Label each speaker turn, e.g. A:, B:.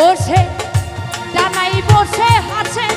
A: ও সে ডানাই বসে হাসে।